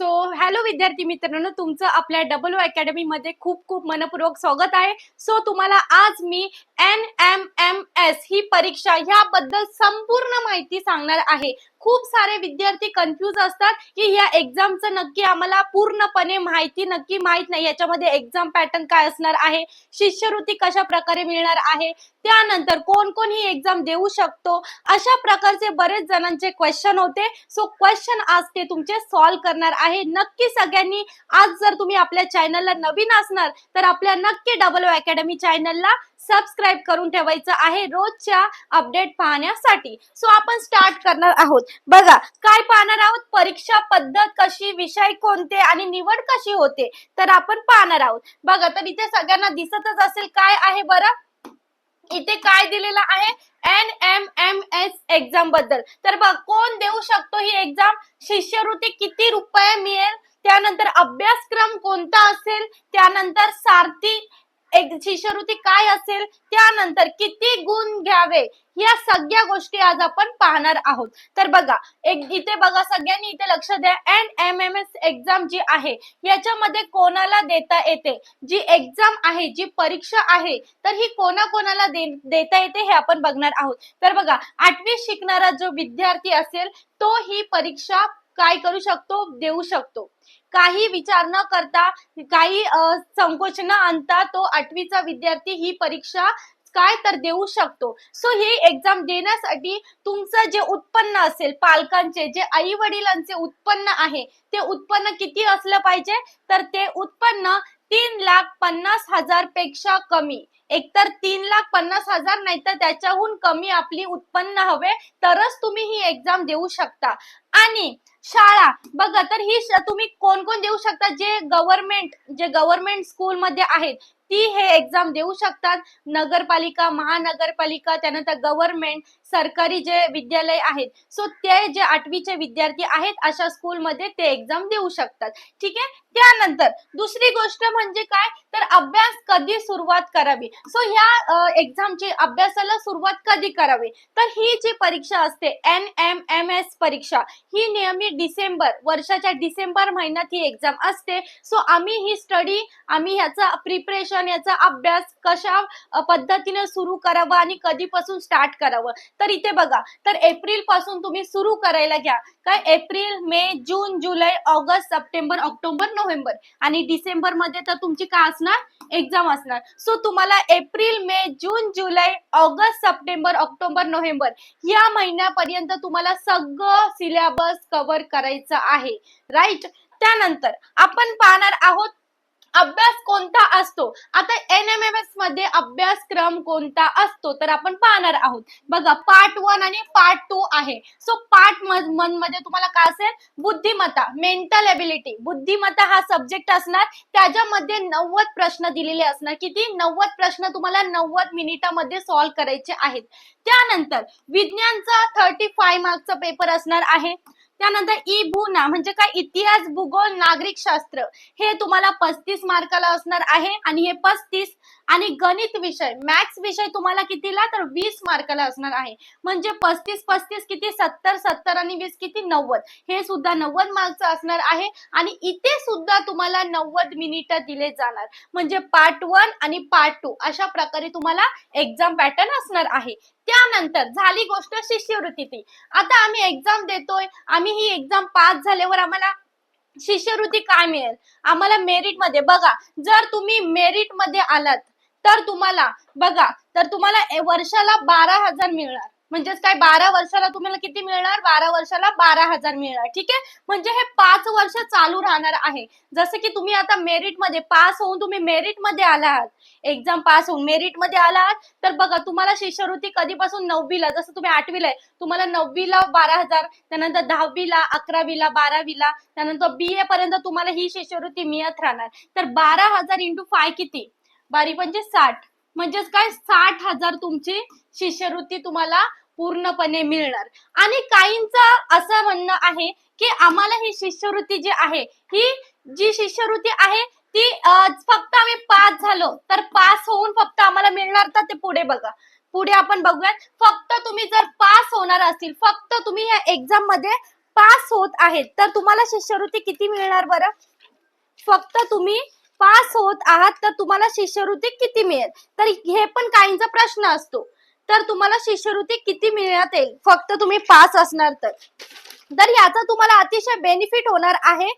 So hello विद्यार्थी मित्रांनो तुमचं आपल्या डबल ओ अकॅडमी मध्ये खूप खूप मनपूर्वक स्वागत आहे. सो तुम्हाला आज मी एन एम एम एस ही परीक्षा ह्याबद्दल संपूर्ण माहिती सांगणार आहे. खूप सारे विद्यार्थी कन्फ्यूज असतात की या एक्झामचं नक्की आम्हाला पूर्णपणे माहिती नक्की माहीत नाही. याच्यामध्ये एक्झाम पॅटर्न काय असणार आहे? शिष्यवृत्ती कशा प्रकारे मिळणार आहे? त्यानंतर कोण कोण ही एक्झाम देऊ शकतो? अशा प्रकारचे बरेच जणांचे क्वेश्चन होते. सो क्वेश्चन आज ते तुमचे सॉल्व्ह करणार आहे. नक्की सगळ्यांनी आज जर तुम्ही आपल्या चॅनलला नवीन असणार तर आपल्या नक्की डबल अकॅडमी चॅनलला सबस्क्राईब करून ठेवायचं आहे रोजच्या अपडेट पाहण्यासाठी. सो आपण स्टार्ट करणार आहोत. बघा काय पाहणार आहोत? परीक्षा पद्धत कशी विषय कोणते आणि निवड कशी होते? तर आपण पाहणार आहोत. बघा तर इथे सगळ्यांना दिसतच असेल काय आहे बरं? इथे काय दिलेलं आहे? एन एम एम एस एक्झामबद्दल. तर बघ कोण देऊ शकतो ही एक्झाम शिष्यवृत्ती किती रुपये मिळेल? त्यानंतर अभ्यासक्रम कोणता असेल? त्यानंतर सारथी एक शिष्यवृत्ती काय असेल त्यानंतर किती गुण घ्यावे? या सगळ्या गोष्टी आज आपण पाहणार आहोत. तर बघा एक इथे बघा सगळ्यांनी इथे लक्ष द्या. N M M S exam जी आहे याच्यामध्ये कोणाला देता येते? जी एक्झाम आहे जी परीक्षा आहे तर ही कोणाकोणाला दे देता येते हे आपण बघणार आहोत. तर बघा आठवी शिकणारा जो विद्यार्थी असेल तो ही परीक्षा काय करू शकतो? देऊ शकतो. काही विचार न करता काही संकोच न आणता तो आठवीचा विद्यार्थी ही परीक्षा काय तर देऊ शकतो. सो ही एक्झाम देण्यासाठी तुमचं जे उत्पन्न असेल पालकांचे जे आई वडिलांचे उत्पन्न आहे ते उत्पन्न किती असलं पाहिजे? तर ते उत्पन्न तीन लाख पन्नास हजारपेक्षा कमी. एकतर तीन लाख पन्नास हजार नाही तर त्याच्याहून कमी आपली उत्पन्न हवे तरच तुम्ही ही एक्झाम देऊ शकता. आणि शाळा. बघा तर ही तुम्ही कोण कोण देऊ शकता? जे गव्हर्नमेंट जे गव्हर्नमेंट स्कूल मध्ये आहेत ती हे एक्झाम देऊ शकतात. नगरपालिका महानगरपालिका त्यानंतर गव्हर्नमेंट सरकारी जे विद्यालय आहेत सो ते जे आठवीचे विद्यार्थी आहेत अशा स्कूलमध्ये ते एक्झाम देऊ शकतात. ठीक आहे? त्यानंतर दुसरी गोष्ट म्हणजे काय? तर अभ्यास कधी सुरुवात करावी? सो ह्या एक्झामची अभ्यासाला सुरुवात कधी करावी? तर ही जी परीक्षा असते एन एम एम एस परीक्षा ही नियमित डिसेंबर वर्षाच्या डिसेंबर महिन्यात ही एक्झाम असते. सो आम्ही ही स्टडी आम्ही ह्याचा प्रिपरेशन याचा अभ्यास कशा पद्धतीने सुरू करावं आणि कधीपासून स्टार्ट करावं? तर इथे बघा तर एप्रिलपासून तुम्ही सुरू करायला घ्या. काय? एप्रिल मे जून जुलै ऑगस्ट सप्टेंबर ऑक्टोबर नोव्हेंबर. आणि डिसेंबरमध्ये तर तुमची काय असणार? एक्झाम असणार. सो तुम्हाला एप्रिल मे जून जुलै ऑगस्ट सप्टेंबर ऑक्टोबर नोव्हेंबर या महिन्यापर्यंत तुम्हाला सगळं सिलेबस कव्हर करायचं आहे. राईट त्यानंतर आपण पाहणार आहोत अभ्यास कोणता असतो? आता एन एम एम एसमध्ये अभ्यासक्रम कोणता असतो? तर आपण पाहणार आहोत. बघा पार्ट वन आणि पार्ट टू आहे. सो पार्ट वनमध्ये तुम्हाला काय असेल? बुद्धिमत्ता मेंटल एबिलिटी बुद्धिमत्ता हा सब्जेक्ट असणार. त्याच्यामध्ये नव्वद प्रश्न दिलेले असणार. किती? नव्वद प्रश्न तुम्हाला नव्वद मिनिटामध्ये सॉल्व्ह करायचे आहेत. त्यानंतर विज्ञानचा थर्टी फाय मार्कचा पेपर असणार आहे. त्यानंतर ई भूना म्हणजे काय? इतिहास भूगोल नागरिक शास्त्र. हे तुम्हाला पस्तीस मार्काला असणार आहे आणि हे पस्तीस आणि गणित विषय मॅथ्स विषय तुम्हाला कितीला? तर वीस मार्काला असणार आहे. म्हणजे पस्तीस पस्तीस किती? सत्तर सत्तर आणि वीस किती? नव्वद. हे सुद्धा नव्वद मार्कचं असणार आहे आणि इथे सुद्धा तुम्हाला नव्वद मिनिट दिले जाणार. म्हणजे पार्ट वन आणि पार्ट टू अशा प्रकारे तुम्हाला एक्झाम पॅटर्न असणार आहे. त्यानंतर झाली गोष्ट शिष्यवृत्तीची आता आम्ही एक्झाम देतोय आम्ही ही एक्झाम पास झाल्यावर आम्हाला शिष्यवृत्ती काय मिळेल? आम्हाला मेरिटमध्ये बघा जर तुम्ही मेरिटमध्ये आलात तर तुम्हाला बघा तर तुम्हाला वर्षाला बारा हजार मिळणार. म्हणजेच काय बारा वर्षाला तुम्हाला किती मिळणार? बारा वर्षाला बारा हजार मिळणार ठीक आहे? म्हणजे हे पाच वर्ष चालू राहणार आहे. जसं की तुम्ही आता मेरिटमध्ये पास होऊन तुम्ही मेरिटमध्ये आला आहात एक्झाम पास होऊन मेरिटमध्ये आला आहात तर बघा तुम्हाला शिष्यवृत्ती कधीपासून नववीला जसं तुम्ही आठवीला आहे तुम्हाला नववीला बारा हजार त्यानंतर दहावीला अकरावीला बारावीला त्यानंतर बी ए पर्यंत तुम्हाला ही शिष्यवृत्ती मिळत राहणार. तर बारा हजार इंटू फाय किती? बारी म्हणजे साठ. म्हणजेच काय साठ हजार तुमची शिष्यवृत्ती तुम्हाला पूर्णपणे मिळणार. आणि काहींचं असं म्हणणं आहे की आम्हाला ही शिष्यवृत्ती जी आहे ही जी शिष्यवृत्ती आहे ती फक्त आम्ही पास झालो तर पास होऊन फक्त आम्हाला मिळणार तर ते पुढे बघा. पुढे आपण बघूयात फक्त तुम्ही जर पास होणार असतील फक्त तुम्ही या एक्झाममध्ये पास होत आहेत तर तुम्हाला शिष्यवृत्ती किती मिळणार बरं? फक्त तुम्ही पास होत आहात तर तुम्हाला शिष्यवृत्ती किती मिळेल? तर हे पण काहींचा प्रश्न असतो. तर तुम्हाला शिष्यवृत्ती किती मिळण्यात येईल? फक्त तुम्ही पास असणार तर. तर याचा तुम्हाला अतिशय बेनिफिट होणार आहे.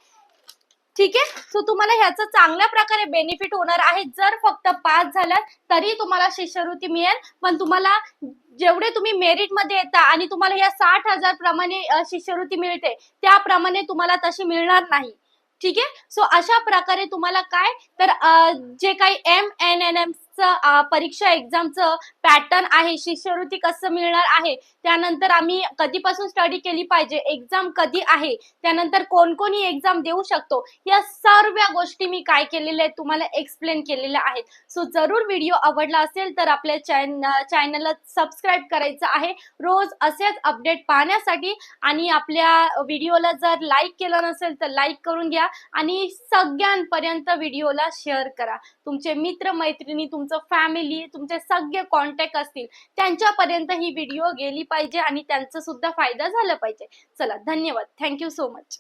ठीक आहे? सो तुम्हाला ह्याचा चांगल्या प्रकारे बेनिफिट होणार आहे. जर फक्त पास झालात तरी तुम्हाला शिष्यवृत्ती मिळेल. पण तुम्हाला जेवढे तुम्ही मेरिटमध्ये येता आणि तुम्हाला या साठ हजार प्रमाणे शिष्यवृत्ती मिळते त्याप्रमाणे तुम्हाला तशी मिळणार नाही. ठीक आहे? सो अशा प्रकारे तुम्हाला काय? तर जे काही एम एन एन एम परीक्षा एक्झामचं पॅटर्न आहे शिष्यवृत्ती कसं मिळणार आहे त्यानंतर आम्ही कधीपासून स्टडी केली पाहिजे एक्झाम कधी आहे त्यानंतर कोण एक्झाम देऊ शकतो या सर्व गोष्टी मी काय केलेल्या आहेत तुम्हाला एक्सप्लेन केलेल्या आहेत. सो जरूर व्हिडिओ आवडला असेल तर आपल्या चॅन चॅनलला सबस्क्राईब करायचं आहे. रोज असेच अपडेट पाहण्यासाठी आणि आपल्या व्हिडिओला जर लाईक केलं नसेल तर लाईक करून घ्या आणि सगळ्यांपर्यंत व्हिडिओला शेअर करा. तुमचे मित्र मैत्रिणी तुमचं फॅमिली तुमचे सगळे कॉन्टॅक्ट असतील त्यांच्यापर्यंत ही व्हिडिओ गेली पाहिजे आणि त्यांचा सुद्धा फायदा झाला पाहिजे. चला धन्यवाद. Thank you so much